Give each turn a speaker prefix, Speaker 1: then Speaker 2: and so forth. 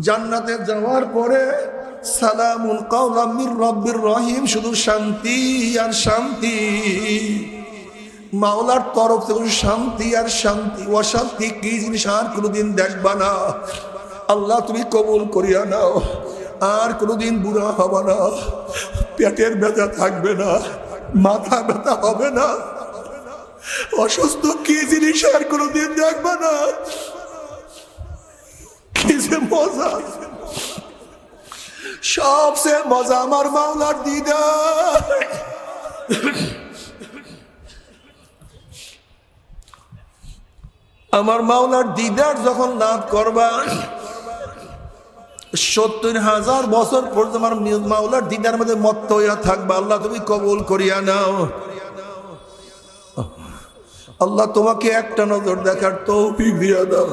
Speaker 1: জান্নাতে যাওয়ার পরে সালামুন কাউলামির রব্বির রহিম, শুধু শান্তি আর শান্তি। মাওলার তরফ থেকে শান্তি আর শান্তি। অশান্তি কি জিনিস? আর কোনোদিন দেখবা না। আল্লাহ তুমি কবুল করিয়া নাও। আর কোনোদিন বুড়া হবে না। পেটের ব্যথা থাকবে না। মাথা ব্যথা হবে না। অসুস্থ কি জিনিস? আর কোনোদিন দেখবে না কি যে মজা। সবচেয়ে মজা আমার মাওলার দিদা আমার মাওলার দিদার যখন লাভ করবা, সত্তর হাজার বছর পর্যন্ত আমার মাওলার দিদার মধ্যে মত্ত হইয়া থাকবা। আল্লাহ তুমি কবুল করিয়া নাও। আল্লাহ তোমাকে একটা নজর দেখার তৌফিক দিয়া দাও।